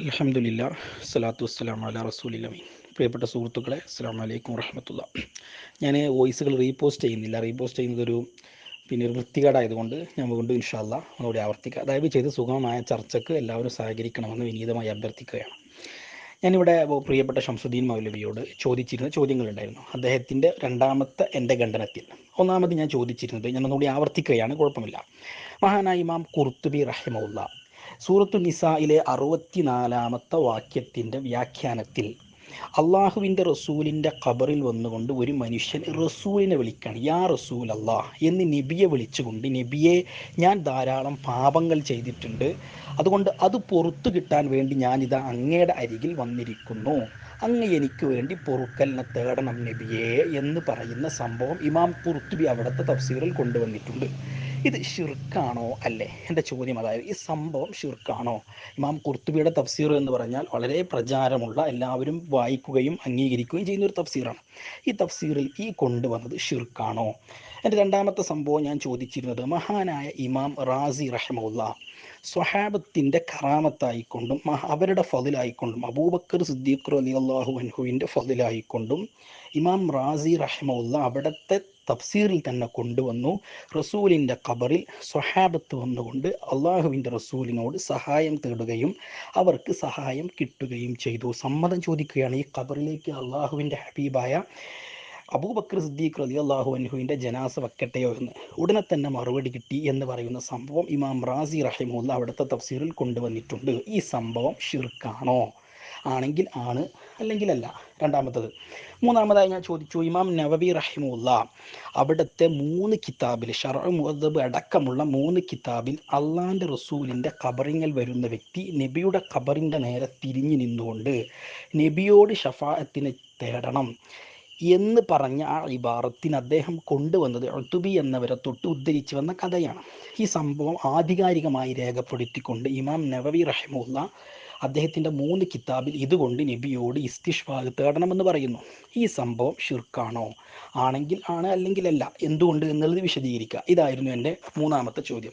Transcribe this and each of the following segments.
അലഹമില്ല സ്വലാത്തു വസ്സലാം അല റസൂലിലമീൻ പ്രിയപ്പെട്ട സുഹൃത്തുക്കളെ അസ്സാം വലൈക്കും വറഹമത്തുള്ള. ഞാൻ വോയിസുകൾ റീപോസ്റ്റ് ചെയ്യുന്നില്ല. റീപോസ്റ്റ് ചെയ്യുന്നതൊരു പിന്നെ ഒരു വൃത്തികേടായതുകൊണ്ട് ഞാൻ വീണ്ടും ഇൻഷാല്ല ഒന്നുകൂടി ആവർത്തിക്കുക ദയവ് ചെയ്ത് സുഗമമായ ചർച്ചയ്ക്ക് എല്ലാവരും സഹകരിക്കണമെന്ന് വിനീതമായി അഭ്യർത്ഥിക്കുകയാണ്. ഞാനിവിടെ പ്രിയപ്പെട്ട ഷംസുദ്ദീൻ മൗലവിയോട് ചോദിച്ചിരുന്ന ചോദ്യങ്ങളുണ്ടായിരുന്നു. അദ്ദേഹത്തിന്റെ രണ്ടാമത്തെ എന്റെ ഖണ്ഡനത്തിൽ. ഒന്നാമത് ഞാൻ ചോദിച്ചിരുന്നത് ഞാൻ ഒന്നുകൂടി ആവർത്തിക്കുകയാണ് കുഴപ്പമില്ല. മഹാനായി ഇമാം കുർത്തുബി റഹിമുള്ള സൂറത്തു നിസായിലെ അറുപത്തിനാലാമത്തെ വാക്യത്തിന്റെ വ്യാഖ്യാനത്തിൽ അള്ളാഹുവിന്റെ റസൂലിന്റെ ഖബറിൽ വന്നുകൊണ്ട് ഒരു മനുഷ്യൻ റസൂലിനെ വിളിക്കുകയാണ് യാ റസൂൽ അള്ളാഹ് എന്ന് നബിയെ വിളിച്ചുകൊണ്ട് നബിയെ ഞാൻ ധാരാളം പാപങ്ങൾ ചെയ്തിട്ടുണ്ട്. അതുകൊണ്ട് അത് പുറത്തു കിട്ടാൻ വേണ്ടി ഞാനിതാ അങ്ങയുടെ അരികിൽ വന്നിരിക്കുന്നു. അങ്ങ് എനിക്ക് വേണ്ടി പൊറുക്കലിനെ തേടണം നബിയെ എന്ന് പറയുന്ന സംഭവം ഇമാം കുർത്തുബി അവിടുത്തെ തഫ്സീറിൽ കൊണ്ടുവന്നിട്ടുണ്ട്. ഇത് ഷിർക്കാണോ അല്ലേ? എന്റെ ചോദ്യം അതായത് ഈ സംഭവം ഷിർക്കാണോ ഇമാം കുർത്തുബിയുടെ തഫ്സീർ എന്ന് പറഞ്ഞാൽ വളരെ പ്രചാരമുള്ള എല്ലാവരും വായിക്കുകയും അംഗീകരിക്കുകയും ചെയ്യുന്ന ഒരു തഫ്സീറാണ്. ഈ തഫ്സീറിൽ ഈ കൊണ്ടുവന്നത് ഷിർക്കാണോ എന്റെ രണ്ടാമത്തെ സംഭവം ഞാൻ ചോദിച്ചിരുന്നത് മഹാനായ ഇമാം റാസി റഹമുല്ല സ്വഹാബത്തിന്റെ കറാമത്തായിക്കൊണ്ടും അവരുടെ ഫതിലായിക്കൊണ്ടും അബൂബക്കർ സിദ്ദീഖ് അലി അള്ളാഹു അൻഹുവിന്റെ ഫതിലായിക്കൊണ്ടും ഇമാം റാസി റഹമുല്ല അവിടുത്തെ തഫ്സീറിൽ തന്നെ കൊണ്ടുവന്നു. റസൂലിന്റെ ഖബറിൽ സ്വഹാബത്ത് വന്നുകൊണ്ട് അള്ളാഹുവിന്റെ റസൂലിനോട് സഹായം തേടുകയും അവർക്ക് സഹായം കിട്ടുകയും ചെയ്തു. സമ്മതം ചോദിക്കുകയാണ് ഈ ഖബറിലേക്ക് അള്ളാഹുവിന്റെ ഹബീബായ അബൂബക്കർ സിദ്ദീഖ് റലി അള്ളാഹു അൻഹുവിന്റെ ജനാസ വക്കട്ടെയോ എന്ന്. ഉടനെ തന്നെ മറുപടി കിട്ടി എന്ന് പറയുന്ന സംഭവം ഇമാം റാസി റഹിമുല്ല അവിടുത്തെ തഫ്സീറിൽ കൊണ്ടുവന്നിട്ടുണ്ട്. ഈ സംഭവം ഷിർക്കാണോ? ആണെങ്കിൽ ആണ് അല്ലെങ്കിൽ അല്ല രണ്ടാമത്തത്. മൂന്നാമതായി ഞാൻ ചോദിച്ചു ഇമാം നവബി റഹിമുല്ല അവിടുത്തെ മൂന്ന് കിതാബിൽ ഷറു മുഹദബ് അടക്കമുള്ള മൂന്ന് കിതാബിൽ അള്ളാന്റെ റസൂലിന്റെ ഖബറിങ്ങൽ വരുന്ന വ്യക്തി നബിയുടെ ഖബറിന്റെ നേരെ തിരിഞ്ഞു നിന്നുകൊണ്ട് നബിയോട് ഷഫാഅത്തിനെ തേടണം എന്ന് പറഞ്ഞ ആ ഇബാറത്തിന് അദ്ദേഹം കൊണ്ടുവന്നത് ഒത്തുബി എന്നവരെ തൊട്ട് ഉദ്ധരിച്ചു വന്ന കഥയാണ്. ഈ സംഭവം ആധികാരികമായി രേഖപ്പെടുത്തിക്കൊണ്ട് ഇമാം നവവി റഹിമുല്ല അദ്ദേഹത്തിന്റെ മൂന്ന് കിതാബിൽ ഇതുകൊണ്ട് നബിയോട് ഇസ്തിഷ്ഫാഗ് തേടണമെന്ന് പറയുന്നു. ഈ സംഭവം ഷിർക്കാണോ ആണെങ്കിൽ ആണ് അല്ലെങ്കിൽ അല്ല എന്തുകൊണ്ട് എന്നുള്ളത് വിശദീകരിക്കുക. ഇതായിരുന്നു എന്റെ മൂന്നാമത്തെ ചോദ്യം.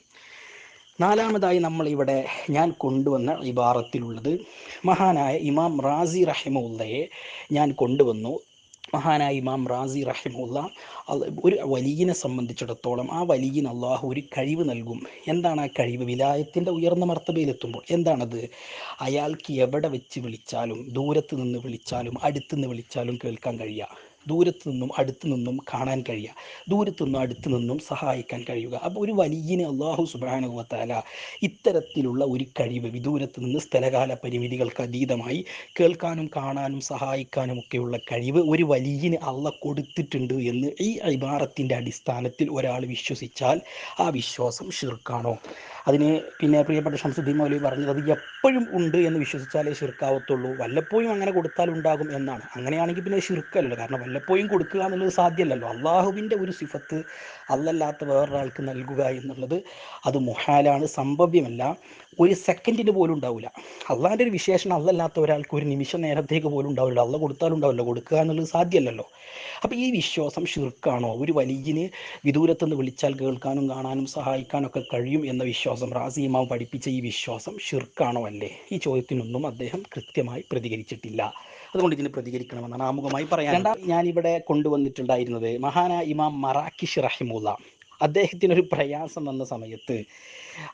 നാലാമതായി നമ്മൾ ഇവിടെ ഞാൻ കൊണ്ടുവന്ന ഇബാറത്തിലുള്ളത് മഹാനായ ഇമാം റാസി റഹിമുള്ളയെ ഞാൻ കൊണ്ടുവന്നു. മഹാനായ ഇമാം റാസി റഹിമുള്ള ഒരു വലിയനെ സംബന്ധിച്ചിടത്തോളം ആ വലിയന് അള്ളാഹു ഒരു കഴിവ് നൽകും. എന്താണ് ആ കഴിവ്? വിലായത്തിന്റെ ഉയർന്ന മർത്തബയിലെത്തുമ്പോൾ എന്താണത്? അയാൾക്ക് എവിടെ വെച്ച് വിളിച്ചാലും ദൂരത്ത് നിന്ന് വിളിച്ചാലും അടുത്തുനിന്ന് വിളിച്ചാലും കേൾക്കാൻ കഴിയുക ദൂരത്തു നിന്നും അടുത്ത് നിന്നും കാണാൻ കഴിയുക. ദൂരത്തു നിന്നും അടുത്ത് നിന്നും സഹായിക്കാൻ കഴിയുക. അപ്പോൾ ഒരു വലിയന് അള്ളാഹു സുബാനുഭവത്താല ഇത്തരത്തിലുള്ള ഒരു കഴിവ് വിദൂരത്ത് നിന്ന് സ്ഥലകാല പരിമിതികൾക്ക് അതീതമായി കേൾക്കാനും കാണാനും സഹായിക്കാനും ഒക്കെയുള്ള കഴിവ് ഒരു വലിയന് അള്ള കൊടുത്തിട്ടുണ്ട് എന്ന് ഈ ഇബാറത്തിന്റെ അടിസ്ഥാനത്തിൽ ഒരാൾ വിശ്വസിച്ചാൽ ആ വിശ്വാസം ഷിർക്കാണോ അതിന് പിന്നെ പ്രിയപ്പെട്ട ഷംസുദ്ദീൻ മൗലവി പറഞ്ഞത് അത് എപ്പോഴും ഉണ്ട് എന്ന് വിശ്വസിച്ചാലേ ശിർക്കാവത്തുള്ളൂ. വല്ലപ്പോഴും അങ്ങനെ കൊടുത്താൽ ഉണ്ടാകും എന്നാണ്. അങ്ങനെയാണെങ്കിൽ പിന്നെ ശിർക്കല്ലോ കാരണം വല്ലപ്പോഴും കൊടുക്കുക എന്നുള്ളത് സാധ്യമല്ലല്ലോ. അള്ളാഹുവിന്റെ ഒരു സിഫത്ത് അല്ലല്ലാത്ത വേറൊരാൾക്ക് നൽകുക എന്നുള്ളത് അത് മുഹാലാണ് സംഭവ്യമല്ല. ഒരു സെക്കൻഡിന് പോലും ഉണ്ടാവില്ല. അള്ളാഹിന്റെ ഒരു വിശേഷണം അല്ലല്ലാത്ത ഒരാൾക്ക് ഒരു നിമിഷ നേരത്തേക്ക് പോലും ഉണ്ടാവില്ല. അള്ള കൊടുത്താലുണ്ടാവില്ല കൊടുക്കുക എന്നുള്ളത് സാധ്യമല്ലല്ലോ. അപ്പോൾ ഈ വിശ്വാസം ശിർക്കാണോ? ഒരു വലിയന് വിദൂരത്തുനിന്ന് വിളിച്ചാൽ കേൾക്കാനും കാണാനും സഹായിക്കാനൊക്കെ കഴിയും എന്ന വിശ്വാസം റാസി ഇമാം പഠിപ്പിച്ച ഈ വിശ്വാസം ഷിർക്കാണോ അല്ലേ? ഈ ചോദ്യത്തിനൊന്നും അദ്ദേഹം കൃത്യമായി പ്രതികരിച്ചിട്ടില്ല. അതുകൊണ്ട് ഇതിന് പ്രതികരിക്കണമെന്നാണ് ആമുഖമായി പറയാൻ രണ്ടാം ഞാനിവിടെ കൊണ്ടുവന്നിട്ടുണ്ടായിരുന്നത് മഹാന ഇമാം മറാക്കിഷ് റഹിമുല്ല. അദ്ദേഹത്തിനൊരു പ്രയാസം വന്ന സമയത്ത്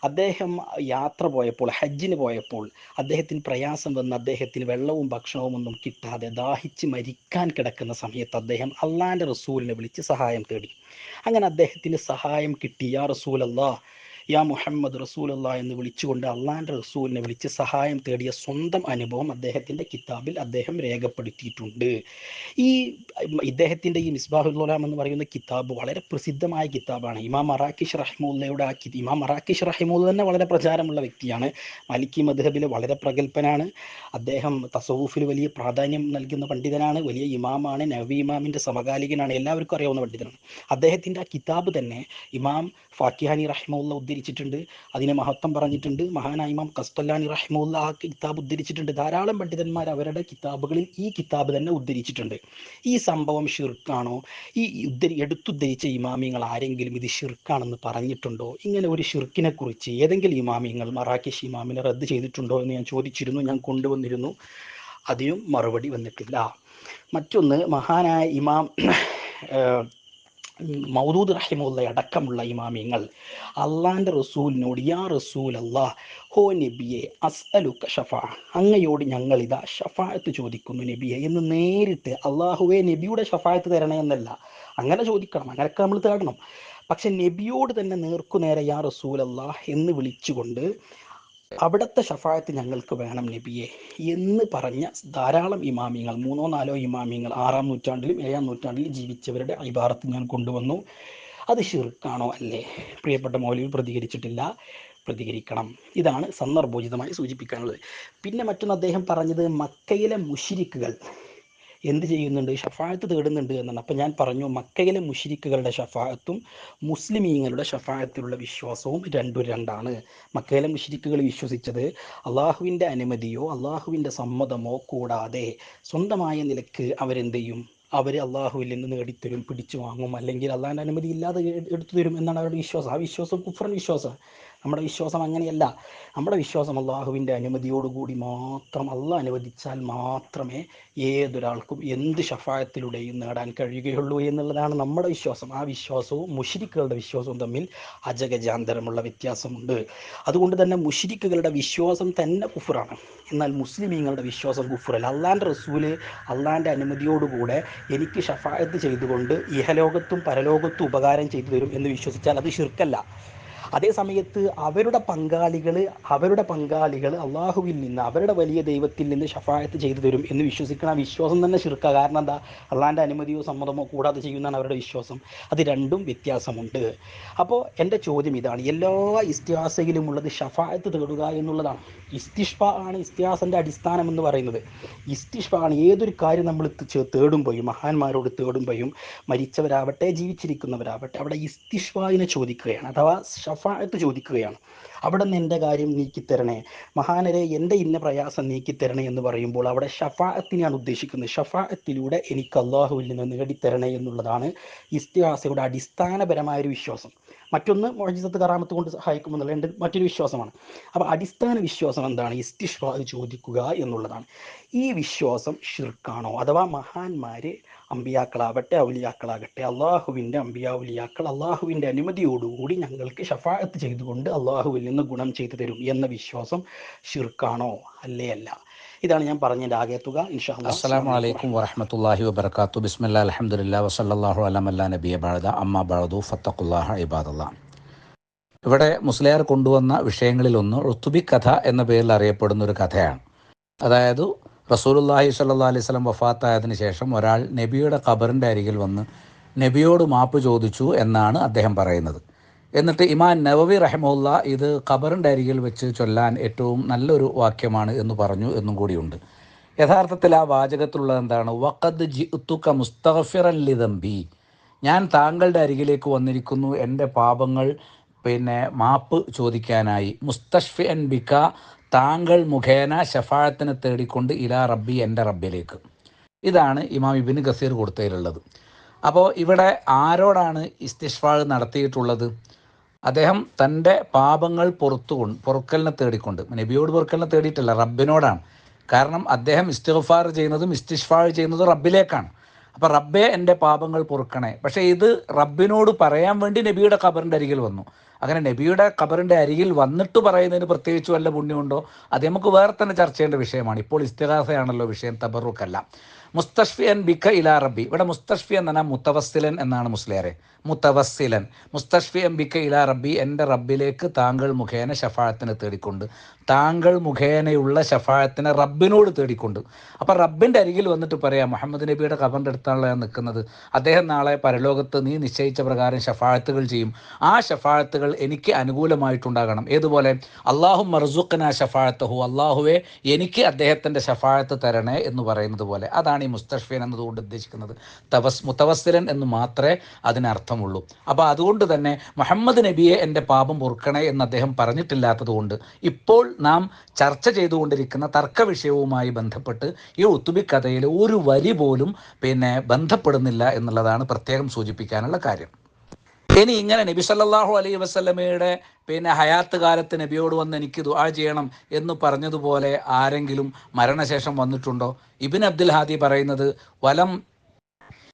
അദ്ദേഹം യാത്ര പോയപ്പോൾ ഹജ്ജിന് പോയപ്പോൾ അദ്ദേഹത്തിന് പ്രയാസം വന്ന് അദ്ദേഹത്തിന് വെള്ളവും ഭക്ഷണവും ഒന്നും കിട്ടാതെ ദാഹിച്ച് മരിക്കാൻ കിടക്കുന്ന സമയത്ത് അദ്ദേഹം അള്ളാന്റെ റസൂലിനെ വിളിച്ച് സഹായം തേടി. അങ്ങനെ അദ്ദേഹത്തിന് സഹായം കിട്ടി. യാ റസൂൽ അല്ലാ യാ മുഹമ്മദ് റസൂലുള്ള എന്ന് വിളിച്ചുകൊണ്ട് അള്ളാന്റെ റസൂലിനെ വിളിച്ച് സഹായം തേടിയ സ്വന്തം അനുഭവം അദ്ദേഹത്തിന്റെ കിതാബിൽ അദ്ദേഹം രേഖപ്പെടുത്തിയിട്ടുണ്ട്. ഈ ഇദ്ദേഹത്തിന്റെ ഈ മിസ്ബാഹുല്ലാം എന്ന് പറയുന്ന കിതാബ് വളരെ പ്രസിദ്ധമായ കിതാബാണ്. ഇമാം മറാക്കിഷ് റഹിമുല്ലയുടെ ആ ഇമാം മറാക്കിഷ് റഹിമുല്ല തന്നെ വളരെ പ്രചാരമുള്ള വ്യക്തിയാണ്. മലിക്കി മദ്ഹബിലെ വളരെ പ്രഗത്ഭനാണ്. അദ്ദേഹം തസവൂഫിൽ വലിയ പ്രാധാന്യം നൽകുന്ന പണ്ഡിതനാണ്. വലിയ ഇമാമാണ് നവി ഇമാമിന്റെ സമകാലികനാണ്. എല്ലാവർക്കും അറിയാവുന്ന പണ്ഡിതനാണ്. അദ്ദേഹത്തിന്റെ ആ കിതാബ് തന്നെ ഇമാം ഫാക്കിഹാനി റഹിമുല്ല ഉദ്ധരിച്ചിട്ടുണ്ട്. അതിനെ മഹത്വം പറഞ്ഞിട്ടുണ്ട്. മഹാനായ ഇമാം കസ്തല്ലാനി റഹ്മുല്ല ആ കിതാബ് ഉദ്ധരിച്ചിട്ടുണ്ട്. ധാരാളം പണ്ഡിതന്മാർ അവരുടെ കിതാബുകളിൽ ഈ കിതാബ് തന്നെ ഉദ്ധരിച്ചിട്ടുണ്ട്. ഈ സംഭവം ഷിർക്കാണോ? ഈ ഉദ്ധരി എടുത്തുദ്ധരിച്ച ഇമാമിങ്ങൾ ആരെങ്കിലും ഇത് ഷിർക്കാണെന്ന് പറഞ്ഞിട്ടുണ്ടോ? ഇങ്ങനെ ഒരു ഷിർക്കിനെ കുറിച്ച് ഏതെങ്കിലും ഇമാമിങ്ങൾ മറാക്കേഷ് ഇമാമിനെ റദ്ദ് ചെയ്തിട്ടുണ്ടോ എന്ന് ഞാൻ ചോദിച്ചിരുന്നു. ഞാൻ കൊണ്ടുവന്നിരുന്നു. അതിനും മറുപടി വന്നിട്ടില്ല. മറ്റൊന്ന് മഹാനായ ഇമാം മൗദൂദ് റഹിമുള്ള അടക്കമുള്ള ഇമാമിങ്ങൾ അള്ളാന്റെ റസൂലിനോട് യാ റസൂൽ അല്ലാ ഹോ നബിയെ അസ്അലുക്ക ഷഫാ അങ്ങയോട് ഞങ്ങൾ ഇതാ ഷഫായത്ത് ചോദിക്കുന്നു നബിയെ എന്ന് നേരിട്ട് അള്ളാഹുവെ നബിയുടെ ഷഫായത്ത് തരണേ എന്നല്ല അങ്ങനെ ചോദിക്കണം അങ്ങനെയൊക്കെ നമ്മൾ തേടണം. പക്ഷെ നബിയോട് തന്നെ നേർക്കുനേരെ യാ റസൂൽ അല്ലാ എന്ന് വിളിച്ചുകൊണ്ട് അവിടുത്തെ ഷഫായത്ത് ഞങ്ങൾക്ക് വേണം നബിയെ എന്ന് പറഞ്ഞ ധാരാളം ഇമാമിങ്ങൾ മൂന്നോ നാലോ ഇമാമിങ്ങൾ ആറാം നൂറ്റാണ്ടിലും ഏഴാം നൂറ്റാണ്ടിലും ജീവിച്ചവരുടെ ഇബാറത്ത് ഞാൻ കൊണ്ടുവന്നു. അത് ഷിർക്കാണോ അല്ലേ? പ്രിയപ്പെട്ട മൗലവി പ്രതികരിച്ചിട്ടില്ല. പ്രതികരിക്കണം. ഇതാണ് സന്ദർഭോചിതമായി സൂചിപ്പിക്കാനുള്ളത്. പിന്നെ മറ്റൊന്ന് അദ്ദേഹം പറഞ്ഞത് മക്കയിലെ മുഷിരിക്കുകൾ. എന്ത് ചെയ്യുന്നുണ്ട്? ഷഫായത്ത് തേടുന്നുണ്ട് എന്നാണ്. അപ്പം ഞാൻ പറഞ്ഞു മക്കയിലെ മുഷിരിക്കുകളുടെ ഷഫായത്തും മുസ്ലിമീങ്ങളുടെ ഷഫായത്തിലുള്ള വിശ്വാസവും രണ്ടും രണ്ടാണ്. മക്കയിലെ മുഷിരിക്കുകൾ വിശ്വസിച്ചത് അള്ളാഹുവിന്റെ അനുമതിയോ അള്ളാഹുവിന്റെ സമ്മതമോ കൂടാതെ സ്വന്തമായ നിലയ്ക്ക് അവരെന്ത് ചെയ്യും അവർ അള്ളാഹുവിൽ നിന്ന് നേടിത്തരും പിടിച്ചു വാങ്ങും. അല്ലെങ്കിൽ അള്ളാഹിന്റെ അനുമതി ഇല്ലാതെ എടുത്തു തരും എന്നാണ് അവരുടെ വിശ്വാസം. ആ വിശ്വാസം കുഫ്രൻ വിശ്വാസം നമ്മുടെ വിശ്വാസം അങ്ങനെയല്ല. നമ്മുടെ വിശ്വാസം അള്ളാഹുവിന്റെ അനുമതിയോടുകൂടി മാത്രം അള്ളാഹ് അനുവദിച്ചാൽ മാത്രമേ ഏതൊരാൾക്കും എന്ത് ഷഫായത്തിലൂടെയും നേടാൻ കഴിയുകയുള്ളൂ എന്നുള്ളതാണ് നമ്മുടെ വിശ്വാസം. ആ വിശ്വാസവും മുഷിരിക്കുകളുടെ വിശ്വാസവും തമ്മിൽ അജഗജാന്തരമുള്ള വ്യത്യാസമുണ്ട്. അതുകൊണ്ട് തന്നെ മുഷിരിക്കുകളുടെ വിശ്വാസം തന്നെ കുഫറാണ്. എന്നാൽ മുസ്ലിമീങ്ങളുടെ വിശ്വാസം കുഫറല്ല. അള്ളാന്റെ റസൂൽ അള്ളാന്റെ അനുമതിയോടുകൂടെ എനിക്ക് ഷഫായത്ത് ചെയ്തുകൊണ്ട് ഇഹലോകത്തും പരലോകത്തും ഉപകാരം ചെയ്തു തരും എന്ന് വിശ്വസിച്ചാൽ അത് ശിർക്കല്ല. അതേ സമയത്ത് അവരുടെ പങ്കാളികൾ അവരുടെ പങ്കാളികൾ അള്ളാഹുവിൽ നിന്ന് അവരുടെ വലിയ ദൈവത്തിൽ നിന്ന് ഷഫായത്ത് ചെയ്തു തരും എന്ന് വിശ്വസിക്കുന്ന ആ വിശ്വാസം തന്നെ ശിർക്ക. കാരണം എന്താ? അള്ളാഹിന്റെ അനുമതിയോ സമ്മതമോ കൂടാതെ ചെയ്യുന്നതാണ് അവരുടെ വിശ്വാസം. അത് രണ്ടും വ്യത്യാസമുണ്ട്. അപ്പോൾ എന്റെ ചോദ്യം ഇതാണ്. എല്ലാ ഇസ്തിഹാസയിലും ഉള്ളത് ഷഫായത്ത് തേടുക എന്നുള്ളതാണ്. ഇസ്തിഷ്ഫ ആണ് ഇസ്തിഹാസന്റെ അടിസ്ഥാനം എന്ന് പറയുന്നത്. ഇസ്തിഷ്ഫ ആണ് ഏതൊരു കാര്യം നമ്മൾ തേടുമ്പോഴും മഹാന്മാരോട് തേടുമ്പോഴും മരിച്ചവരാവട്ടെ ജീവിച്ചിരിക്കുന്നവരാവട്ടെ അവിടെ ഇസ്തിഷ്വായിനെ ചോദിക്കുകയാണ്. അഥവാ ഷഫായത്ത് ചോദിക്കുകയാണ്. അവിടെ നിന്ന് എന്റെ കാര്യം നീക്കിത്തരണേ. മഹാനരെ എന്റെ ഇന്ന പ്രയാസം നീക്കിത്തരണേ എന്ന് പറയുമ്പോൾ അവിടെ ഷഫായത്തിനെയാണ് ഉദ്ദേശിക്കുന്നത്. ഷഫായത്തിലൂടെ എനിക്ക് അള്ളാഹുവിൽ നിന്ന് നേടിത്തരണേ എന്നുള്ളതാണ് ഇസ്തിഹാസയുടെ അടിസ്ഥാനപരമായ ഒരു വിശ്വാസം. മറ്റൊന്ന് മോജിസത്ത് കറാമത്ത് കൊണ്ട് സഹായിക്കുമെന്നുള്ള എന്റെ മറ്റൊരു വിശ്വാസമാണ്. അപ്പോൾ അടിസ്ഥാന വിശ്വാസം എന്താണ്? ഇസ്തിഷ്ഫ ചോദിക്കുക എന്നുള്ളതാണ്. ഈ വിശ്വാസം ഷിർക്കാണോ അഥവാ മഹാന്മാര് അമ്പിയാക്കളാവട്ടെ ഔലിയാക്കളാകട്ടെ അള്ളാഹുവിന്റെ അമ്പിയാവുലിയാക്കൾ അള്ളാഹുവിന്റെ അനുമതിയോടുകൂടി ഞങ്ങൾക്ക് ഷഫായത്ത് ചെയ്തുകൊണ്ട് അള്ളാഹുവിൽ നിന്ന് ഗുണം ചെയ്തു തരും എന്ന വിശ്വാസം ഷിർക്കാണോ അല്ലേ അല്ല. ഇതാണ് ഞാൻ പറഞ്ഞതിന്റെ ആകെ തുക. ഇൻഷാ അല്ലാ. അസ്സലാമു അലൈക്കും വറഹ്മത്തുള്ളാഹി വബർക്കാത്തു ബിസ്മില്ലാ അൽഹംദുലില്ലാ വസല്ലല്ലാഹു അലാ മല്ലാ നബിയ ബഅദ. അമ്മാ ബാഴദു ഫത്തഖുല്ലാഹ ഇബാദല്ലാ. ഇവിടെ മുസ്ലിയാർ കൊണ്ടുവന്ന വിഷയങ്ങളിലൊന്ന് ഋത്തുബി കഥ എന്ന പേരിൽ അറിയപ്പെടുന്ന ഒരു കഥയാണ്. അതായത് റസൂലുള്ളാഹി സല്ലാ അലൈഹി സ്വലം വഫാത്തായതിനു ശേഷം ഒരാൾ നബിയുടെ ഖബറിന്റെ അരികിൽ വന്ന് നബിയോട് മാപ്പ് ചോദിച്ചു എന്നാണ് അദ്ദേഹം പറയുന്നത്. എന്നിട്ട് ഇമാൻ നവവി റഹമുല്ല ഇത് ഖബറിന്റെ അരികിൽ വെച്ച് ചൊല്ലാൻ ഏറ്റവും നല്ലൊരു വാക്യമാണ് എന്ന് പറഞ്ഞു എന്നും കൂടിയുണ്ട്. യഥാർത്ഥത്തിൽ ആ വാചകത്തിലുള്ളത് എന്താണ്? വഖദ് ജിഅ്തുക മുസ്തഗ്ഫിറൻ ലിദംബി. ഞാൻ താങ്കളുടെ അരികിലേക്ക് വന്നിരിക്കുന്നു. എന്റെ പാപങ്ങൾ പിന്നെ മാപ്പ് ചോദിക്കാനായി. മുസ്തഷ്ഫിഅൻ ബിക്ക താങ്കൾ മുഖേന ഷഫാഴത്തിനെ തേടിക്കൊണ്ട് ഇലാ റബ്ബി എന്റെ റബ്ബിലേക്ക്. ഇതാണ് ഇമാം ഇബിന് ഗസീർ കൊടുത്തതിലുള്ളത്. അപ്പോൾ ഇവിടെ ആരോടാണ് ഇസ്തിഷ്ഫാൾ നടത്തിയിട്ടുള്ളത്? അദ്ദേഹം തന്റെ പാപങ്ങൾ പുറത്തു പൊറുക്കലിനെ തേടിക്കൊണ്ട് നബിയോട് പൊറുക്കലിനെ തേടിയിട്ടല്ല റബ്ബിനോടാണ്. കാരണം അദ്ദേഹം ഇസ്തിഗ്ഫാർ ചെയ്യുന്നതും ഇസ്തിഷ്ഫാർ ചെയ്യുന്നതും റബ്ബിലേക്കാണ്. അപ്പോൾ റബ്ബെ എന്റെ പാപങ്ങൾ പൊറുക്കണേ. പക്ഷേ ഇത് റബ്ബിനോട് പറയാൻ വേണ്ടി നബിയുടെ ഖബറിന്റെ അരികിൽ വന്നു. അങ്ങനെ നബിയുടെ ഖബറിന്റെ അരികിൽ വന്നിട്ട് പറയുന്നതിന് പ്രത്യേകിച്ച് വല്ല പുണ്യമുണ്ടോ? അത് നമുക്ക് വേറെ തന്നെ ചർച്ച ചെയ്യേണ്ട വിഷയമാണ്. ഇപ്പോൾ ഇസ്തിഹാസയാണല്ലോ വിഷയം തബറുക്കല്ല. മുസ്തഷ്ഫിയൻ ബിഖ ഇലാ റബ്ബി. ഇവിടെ മുസ്തഷ്ഫി എന്ന് പറഞ്ഞാൽ മുത്തവസ്സിലൻ എന്നാണ് മുസ്ലിയാരെ. മുത്തവസ്സിലൻ. മുസ്തഷ്ഫിയൻ ബിഖ ഇലാ റബ്ബി എന്റെ റബ്ബിലേക്ക് താങ്കൾ മുഖേന ഷഫാഴത്തിനെ തേടിക്കൊണ്ട്. താങ്കൾ മുഖേനയുള്ള ഷഫാഴത്തിനെ റബ്ബിനോട് തേടിക്കൊണ്ട്. അപ്പം റബ്ബിന്റെ അരികിൽ വന്നിട്ട് പറയാം മുഹമ്മദ് നബിയുടെ കബറിന്റെ അടുത്താണല്ലോ ഞാൻ നിൽക്കുന്നത്. അദ്ദേഹം നാളെ പരലോകത്ത് നീ നിശ്ചയിച്ച പ്രകാരം ഷഫാഴത്തുകൾ ചെയ്യും. ആ ഷഫാഴത്തുകൾ എനിക്ക് അനുകൂലമായിട്ടുണ്ടാകണം. ഏതുപോലെ? അള്ളാഹു മർസുഖന ഷഫാഴത്തഹു അള്ളാഹുവെ എനിക്ക് അദ്ദേഹത്തിന്റെ ഷഫാഴത്ത് തരണേ എന്ന് പറയുന്നത് പോലെ. അതാണ് ഈ മുസ്തഷ്ഫീൻ എന്നതുകൊണ്ട് ഉദ്ദേശിക്കുന്നത്. തവസ് മുത്തവസ്സിലൻ എന്ന് മാത്രമേ അതിനർത്ഥമുള്ളൂ. അപ്പോൾ അതുകൊണ്ട് തന്നെ മുഹമ്മദ് നബിയെ എന്റെ പാപം പൊറുക്കണേ എന്ന് അദ്ദേഹം പറഞ്ഞിട്ടില്ലാത്തതുകൊണ്ട് ഇപ്പോൾ നാം ചർച്ച ചെയ്തുകൊണ്ടിരിക്കുന്ന തർക്ക വിഷയവുമായി ബന്ധപ്പെട്ട് ഈ ഉത്തുബി കഥയിൽ ഒരു വരി പോലും പിന്നെ ബന്ധപ്പെടുന്നില്ല എന്നുള്ളതാണ് പ്രത്യേകം സൂചിപ്പിക്കാനുള്ള കാര്യം. ഇനി ഇങ്ങനെ നബി സല്ലാഹു അലൈഹി വസ്ലമയുടെ പിന്നെ ഹയാത്ത് കാലത്ത് നബിയോട് വന്ന് എനിക്ക് ദുആ ചെയ്യണം എന്ന് പറഞ്ഞതുപോലെ ആരെങ്കിലും മരണശേഷം വന്നിട്ടുണ്ടോ? ഇബിൻ അബ്ദുൽ ഹാദി പറയുന്നത് വലം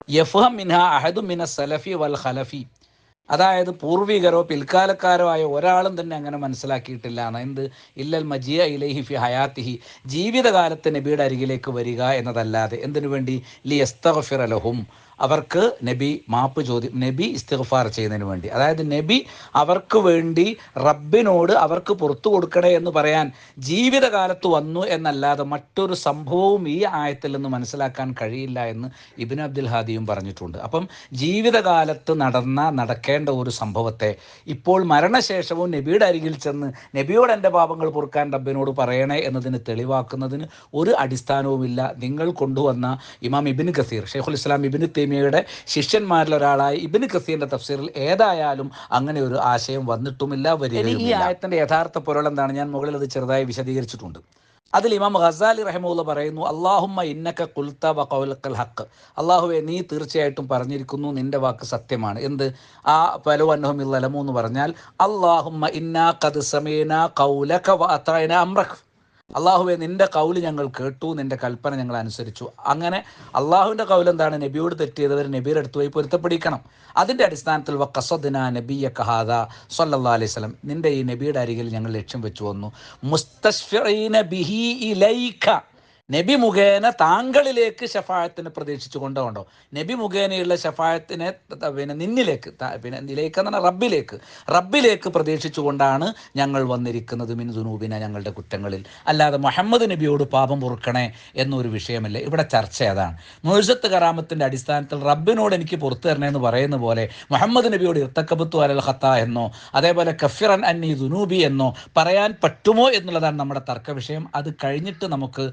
യഫ്ഹം മിൻഹ അഹദു മിന സലഫി വൽ ഖലഫി. അതായത് പൂർവികരോ പിൽക്കാലക്കാരോ ആയ ഒരാളും തന്നെ അങ്ങനെ മനസ്സിലാക്കിയിട്ടില്ല. എന്ത്? ഇല്ലൽ മജിയ ഇലൈഹി ഫി ഹയാത്തിഹി. ജീവിതകാലത്ത് നബിയുടെ അരികിലേക്ക് വരിക എന്നതല്ലാതെ എന്തിനു വേണ്ടി? ലി എസ്തഫിർ ലഹും. അവർക്ക് നബി മാപ്പ് ചോദ്യം നബി ഇസ്തിഗ്ഫാർ ചെയ്യുന്നതിന് വേണ്ടി. അതായത് നബി അവർക്ക് വേണ്ടി റബ്ബിനോട് അവർക്ക് പുറത്തു കൊടുക്കണേ എന്ന് പറയാൻ ജീവിതകാലത്ത് വന്നു എന്നല്ലാതെ മറ്റൊരു സംഭവവും ഈ ആയത്തിൽ നിന്ന് മനസ്സിലാക്കാൻ കഴിയില്ല എന്ന് ഇബിൻ അബ്ദുൽ ഹാദിയും പറഞ്ഞിട്ടുണ്ട്. അപ്പം ജീവിതകാലത്ത് നടന്ന നടക്കേണ്ട ഒരു സംഭവത്തെ ഇപ്പോൾ മരണശേഷവും നബിയുടെ അരികിൽ ചെന്ന് നബിയോട് എന്റെ പാപങ്ങൾ പൊറുക്കാൻ റബ്ബിനോട് പറയണേ എന്നതിന് തെളിവാക്കുന്നതിന് ഒരു അടിസ്ഥാനവുമില്ല. നിങ്ങൾ കൊണ്ടുവന്ന ഇമാം ഇബിൻ ഖസീർ ഷെയ്ഖുൽ ഇസ്ലാം ഇബിൻ തൈമിയയുടെ ശിഷ്യന്മാരിൽ ഒരാളായ ഇബിൻ കസീറിന്റെ തഫ്സീറിൽ ഏതായാലും അങ്ങനെ ഒരു ആശയം വന്നിട്ടുമില്ല വരികയും ഈ ആയത്തിന്റെ യഥാർത്ഥ പൊരുൾ എന്താണ്? ഞാൻ മുകളിൽ അത് ചെറുതായി വിശദീകരിച്ചിട്ടുണ്ട്. അതിൽ ഇമാം ഖസാലി റഹിമുള്ള പറയുന്നു അള്ളാഹുമ്മ ഇന്നക്ക കുൽത്ത വ ഹക്ക് അള്ളാഹുവെ നീ തീർച്ചയായിട്ടും പറഞ്ഞിരിക്കുന്നു നിന്റെ വാക്ക് സത്യമാണ്. എന്ത്? ആ പലോ അന്നഹമില്ലമു എന്ന് പറഞ്ഞാൽ അള്ളാഹുമ്മ ഇന്നാ കത് സമീന കൗലക വ അത്തായന അമ്രഖ് അള്ളാഹുവെ നിന്റെ കൗൽ ഞങ്ങൾ കേട്ടു നിന്റെ കൽപ്പന ഞങ്ങൾ അനുസരിച്ചു. അങ്ങനെ അള്ളാഹുവിന്റെ കൗൽ എന്താണ്? നബിയോട് തെറ്റിയതവർ നബിയുടെ അടുത്ത് പോയി പൊരുത്തപ്പെടിക്കണം. അതിന്റെ അടിസ്ഥാനത്തിൽ വക്കസദിന കസദിന നബിയ കഹാദ സല്ലാ അലൈഹി സ്വലം നിന്റെ ഈ നബിയുടെ അരികിൽ ഞങ്ങൾ ലക്ഷ്യം വെച്ചു വന്നു. ബിഹി ഇലൈക. നബി മുഖേന താങ്കളിലേക്ക് ഷഫായത്തിനെ പ്രതീക്ഷിച്ചു കൊണ്ടുകൊണ്ടോ നബി മുഖേനയുള്ള ഷഫായത്തിനെ പിന്നെ നിന്നിലേക്ക് പിന്നെ നിലേക്ക് എന്ന് പറഞ്ഞാൽ റബ്ബിലേക്ക്. റബ്ബിലേക്ക് പ്രതീക്ഷിച്ചുകൊണ്ടാണ് ഞങ്ങൾ വന്നിരിക്കുന്നത് മിൻ ദുനൂബിന ഞങ്ങളുടെ കുറ്റങ്ങളിൽ. അല്ലാതെ മുഹമ്മദ് നബിയോട് പാപം പൊറുക്കണേ എന്നൊരു വിഷയമല്ല. ഇവിടെ ചർച്ച അതാണ്. മുഴുസത്ത് കറാമത്തിന്റെ അടിസ്ഥാനത്തിൽ റബ്ബിനോട് എനിക്ക് പുറത്തു തരണേ എന്ന് പറയുന്ന പോലെ മുഹമ്മദ് നബിയോട് ഇർത്തക്കബത്തു അലൽ ഖത്ത എന്നോ അതേപോലെ കഫിറൻ അന്നി ദുനൂബി എന്നോ പറയാൻ പറ്റുമോ എന്നുള്ളതാണ് നമ്മുടെ തർക്ക വിഷയം അത് കഴിഞ്ഞിട്ട് നമുക്ക്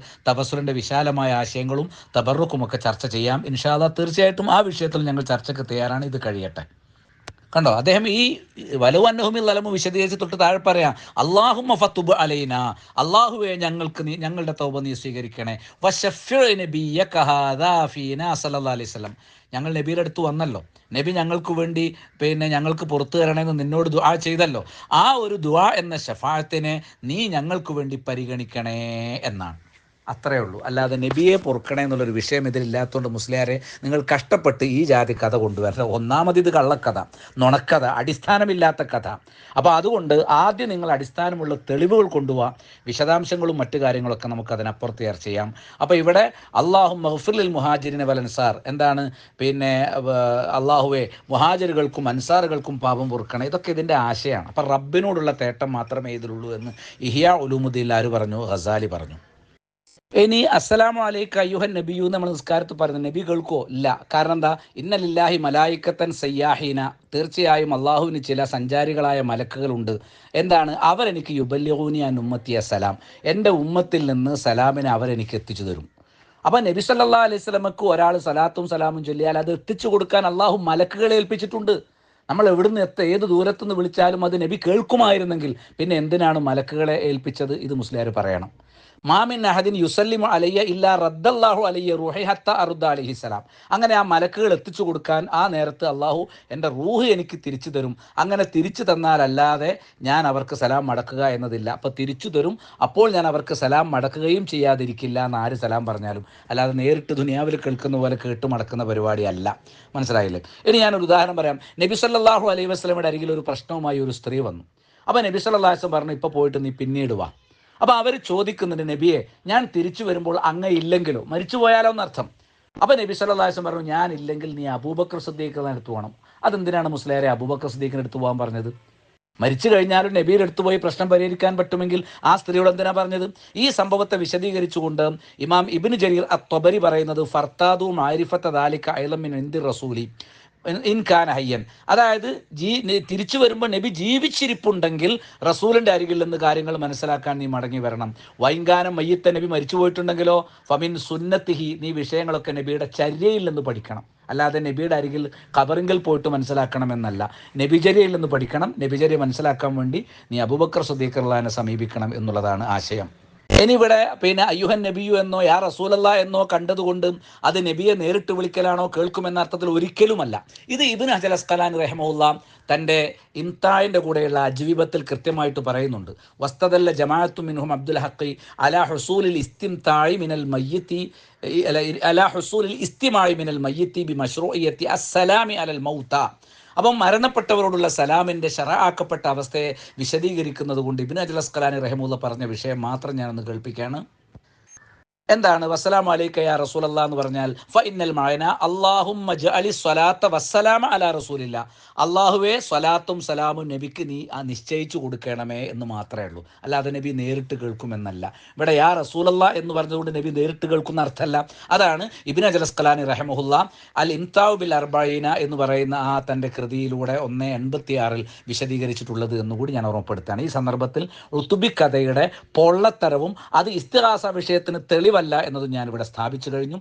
തപസുറിന്റെ വിശാലമായ ആശയങ്ങളും തബറുക്കുമൊക്കെ ചർച്ച ചെയ്യാം. ഇൻഷാല്ല തീർച്ചയായിട്ടും ആ വിഷയത്തിൽ ഞങ്ങൾ ചർച്ചയ്ക്ക് തയ്യാറാണ്. ഇത് കഴിയട്ടെ. കണ്ടോ? അദ്ദേഹം ഈ വലു അന്നഹുമിൽ അലമു വിശദീകരിച്ച് തൊട്ട് താഴെ പറയാം. അള്ളാഹുമ ഫത്തുബ് അലൈന. അള്ളാഹുവെ ഞങ്ങൾക്ക് നീ ഞങ്ങളുടെ തൗബ നീ സ്വീകരിക്കണേ. വസല്ലം. ഞങ്ങൾ നബിയുടെ അടുത്ത് വന്നല്ലോ. നബി ഞങ്ങൾക്ക് വേണ്ടി പിന്നെ ഞങ്ങൾക്ക് പുറത്തു തരണമെന്ന് നിന്നോട് ദുആ ചെയ്തല്ലോ. ആ ഒരു ദുആ എന്ന ഷഫായത്തിനെ നീ ഞങ്ങൾക്ക് വേണ്ടി പരിഗണിക്കണേ എന്നാണ്. അത്രയേ ഉള്ളൂ. അല്ലാതെ നബിയെ പൊറുക്കണേ എന്നുള്ളൊരു വിഷയം ഇതിലില്ലാത്തതുകൊണ്ട് മുസ്ലിയാരെ നിങ്ങൾ കഷ്ടപ്പെട്ട് ഈ ജാതി കഥ കൊണ്ടുവരണം ഒന്നാമത് ഇത് കള്ളക്കഥ നുണക്കഥ അടിസ്ഥാനമില്ലാത്ത കഥ. അപ്പോൾ അതുകൊണ്ട് ആദ്യം നിങ്ങൾ അടിസ്ഥാനമുള്ള തെളിവുകൾ കൊണ്ടുപോവാം വിശദാംശങ്ങളും മറ്റു കാര്യങ്ങളൊക്കെ നമുക്ക് അതിനപ്പുറത്ത് ചർച്ച ചെയ്യാം. അപ്പോൾ ഇവിടെ അള്ളാഹു മഹഫുലിൽ മുഹാജിരിനെ വൽ അൻസാർ എന്താണ്? പിന്നെ അള്ളാഹുവെ മുഹാജിറുകൾക്കും അൻസാറുകൾക്കും പാപം പൊറുക്കണം ഇതൊക്കെ ഇതിന്റെ ആശയമാണ് അപ്പോൾ റബ്ബിനോടുള്ള തേട്ടം മാത്രമേ ഇതിലുള്ളൂ എന്ന് ഇഹിയ ഉലൂമുദ്ദീൻ ആര് പറഞ്ഞു ഹസാലി പറഞ്ഞു. ഇനി അസ്സലാമു അലൈക്ക അയ്യുഹൻ നബിയു നമ്മൾ നിസ്കാരത്ത് പറയുന്നത് നബി കേൾക്കോ ഇല്ല. കാരണം എന്താ? ഇന്നലില്ലാഹി മലായിക്കത്തൻ സയ്യാഹീന. തീർച്ചയായും അള്ളാഹുവിന് ചില സഞ്ചാരികളായ മലക്കുകളുണ്ട്. എന്താണ്? അവരെനിക്ക് യുബല്യൂനി അൻ ഉമ്മത്തി അസലാം എന്റെ ഉമ്മത്തിൽ നിന്ന് സലാമിനെ അവരെനിക്ക് എത്തിച്ചു തരും. അപ്പം നബി സല്ലാ അലൈഹി സ്വലമക്ക് ഒരാൾ സലാത്തും സലാമും ചൊല്ലിയാൽ അത് എത്തിച്ചു കൊടുക്കാൻ അള്ളാഹു മലക്കുകളെ ഏൽപ്പിച്ചിട്ടുണ്ട്. നമ്മൾ എവിടുന്ന് എത്ത ഏത് ദൂരത്തുനിന്ന് വിളിച്ചാലും അത് നബി കേൾക്കുമായിരുന്നെങ്കിൽ പിന്നെ എന്തിനാണ് മലക്കുകളെ ഏൽപ്പിച്ചത്? ഇത് മുസ്ലിയാർ പറയണം. മാമിൻ അഹദിൻ അലയ്യ ഇല്ലാ റദ്ദല്ലാഹു അലയ്യ റൂഹി ഹത്ത അറുദ്ദ അലഹിസലാം അങ്ങനെ ആ മലക്കുകൾ എത്തിച്ചു കൊടുക്കാൻ ആ നേരത്ത് അള്ളാഹു എന്റെ റൂഹ് എനിക്ക് തിരിച്ചു തരും. അങ്ങനെ തിരിച്ചു തന്നാലല്ലാതെ ഞാൻ അവർക്ക് സലാം മടക്കുക എന്നതില്ല. അപ്പോൾ തിരിച്ചു തരും. അപ്പോൾ ഞാൻ അവർക്ക് സലാം മടക്കുകയും ചെയ്യാതിരിക്കില്ല എന്ന് ആര് സലാം പറഞ്ഞാലും. അല്ലാതെ നേരിട്ട് ദുനിയാവിൽ കേൾക്കുന്ന പോലെ കേട്ട് മടക്കുന്ന പരിപാടിയല്ല മനസ്സിലായില്ലേ? ഇനി ഞാനൊരു ഉദാഹരണം പറയാം. നബി സല്ലാഹു അലൈഹി വസ്ലമയുടെ അരികിൽ ഒരു പ്രശ്നവുമായി ഒരു സ്ത്രീ വന്നു. അപ്പോൾ നബി അലൈഹി പറഞ്ഞു ഇപ്പോൾ പോയിട്ട് നീ പിന്നീട് വാ. അപ്പോൾ അവർ ചോദിക്കുന്നുണ്ട് നബിയെ ഞാൻ തിരിച്ചു വരുമ്പോൾ അങ്ങ് ഇല്ലെങ്കിലോ? മരിച്ചു പോയാലോ എന്നർത്ഥം. അപ്പോൾ നബി വസല്ലം പറഞ്ഞു ഞാൻ ഇല്ലെങ്കിൽ നീ അബൂബക്കർ സദ്ദീഖിനെ അടുത്ത് പോകണം. അതെന്തിനാണ് മുസ്ലിയാരെ അബൂബക്കർ സദ്ദീഖിനെ അടുത്ത് പോകാൻ പറഞ്ഞത്? മരിച്ചു കഴിഞ്ഞാലും നബീർ എടുത്തു പോയി പ്രശ്നം പരിഹരിക്കാൻ പറ്റുമെങ്കിൽ ആ സ്ത്രീയോട് എന്തിനാ പറഞ്ഞത്? ഈ സംഭവത്തെ വിശദീകരിച്ചുകൊണ്ട് ഇമാം ഇബിന് ജരീർ അത്തൊബരി പറയുന്നത് ഫർത്താദു മാരിഫത്ത് ദാലിക്ക ഐലമിൻ ഇന്ദി റസൂലി. ഇൻഖാൻ ഹയ്യൻ. അതായത് ജീ തിരിച്ചു വരുമ്പോൾ നബി ജീവിച്ചിരിപ്പുണ്ടെങ്കിൽ റസൂലിന്റെ അരികിൽ നിന്ന് കാര്യങ്ങൾ മനസ്സിലാക്കാൻ നീ മടങ്ങി വരണം. വൈങ്കാനം മയ്യത്തെ നബി മരിച്ചു പോയിട്ടുണ്ടെങ്കിലോ ഫമിൻ സുന്നത്തിഹി നീ വിഷയങ്ങളൊക്കെ നബിയുടെ ചര്യയിൽ നിന്ന് പഠിക്കണം. അല്ലാതെ നബിയുടെ അരികിൽ കബറിങ്കിൽ പോയിട്ട് മനസ്സിലാക്കണമെന്നല്ല നബിചര്യയിൽ നിന്ന് പഠിക്കണം. നബിചര്യ മനസ്സിലാക്കാൻ വേണ്ടി നീ അബൂബക്കർ സുദ്ദീഖർലാനെ സമീപിക്കണം എന്നുള്ളതാണ് ആശയം. ഇനി ഇവിടെ പിന്നെ അയ്യുഹൻ നബിയു എന്നോ യാ റസൂലല്ല എന്നോ കണ്ടതുകൊണ്ട് അത് നബിയെ നേരിട്ട് വിളിക്കലാണോ കേൾക്കുമെന്ന അർത്ഥത്തിൽ ഒരിക്കലുമല്ല. ഇത് ഇബിൻ അജൽ അസ്കലാൻ റഹമുല്ല തന്റെ ഇംതായിന്റെ കൂടെയുള്ള അജ്വീബത്തിൽ കൃത്യമായിട്ട് പറയുന്നുണ്ട്. വസ്തദല്ല ജമാഅത്തു മിൻഹും അബ്ദുൽ ഹഖി അലാ ഹുസൂലിൽ ഇസ്തിംതായി മിനൽ മയ്യത്തി അല ഹുസൂലിൽ ഇസ്തിമായി മിനൽ മയ്യത്തി ബി മഷ്റൂഇയത്തി അസ്സലാമി അലൽ മൗത്ത. അപ്പം മരണപ്പെട്ടവരോടുള്ള സലാമിന്റെ ഷറാക്കപ്പെട്ട അവസ്ഥയെ വിശദീകരിക്കുന്നത് കൊണ്ട് ഇബിൻ അജൽ അസ്കലാനി റഹമുല്ല പറഞ്ഞ വിഷയം മാത്രം ഞാനൊന്ന് കേൾപ്പിക്കുകയാണ്. എന്താണ്? വസ്സലാമു അലൈക്ക യാ റസൂലല്ലാ എന്ന് പറഞ്ഞാൽ ഫൈനൽ മഅന അല്ലാഹുമ്മ അലി സ്വലാത്ത വസ്സലാമ അലാ റസൂലില്ല. അള്ളാഹുവേ സ്വലാത്തും സലാമും നബിക്ക് നീ ആ നിശ്ചയിച്ചു കൊടുക്കണമേ എന്ന് മാത്രമേ ഉള്ളൂ. അല്ലാതെ നബി നേരിട്ട് കേൾക്കുമെന്നല്ല. ഇവിടെ യാ റസൂലല്ല എന്ന് പറഞ്ഞതുകൊണ്ട് നബി നേരിട്ട് കേൾക്കുന്ന അർത്ഥമല്ല. അതാണ് ഇബിൻ അജലസ്കലാനി റഹമുല്ല അൽ ഇംതാവ് ബിൽ അർബൈന എന്ന് പറയുന്ന ആ തന്റെ കൃതിയിലൂടെ ഒന്ന് എൺപത്തി ആറിൽ വിശദീകരിച്ചിട്ടുള്ളത് എന്നുകൂടി ഞാൻ ഓർമ്മപ്പെടുത്തുകയാണ്. ഈ സന്ദർഭത്തിൽ ഋതുബി കഥയുടെ പൊള്ളത്തരവും അത് ഇസ്തിഹാസ വിഷയത്തിന് തെളിവല്ല ഞാൻ ഞാനിവിടെ സ്ഥാപിച്ചു കഴിഞ്ഞു.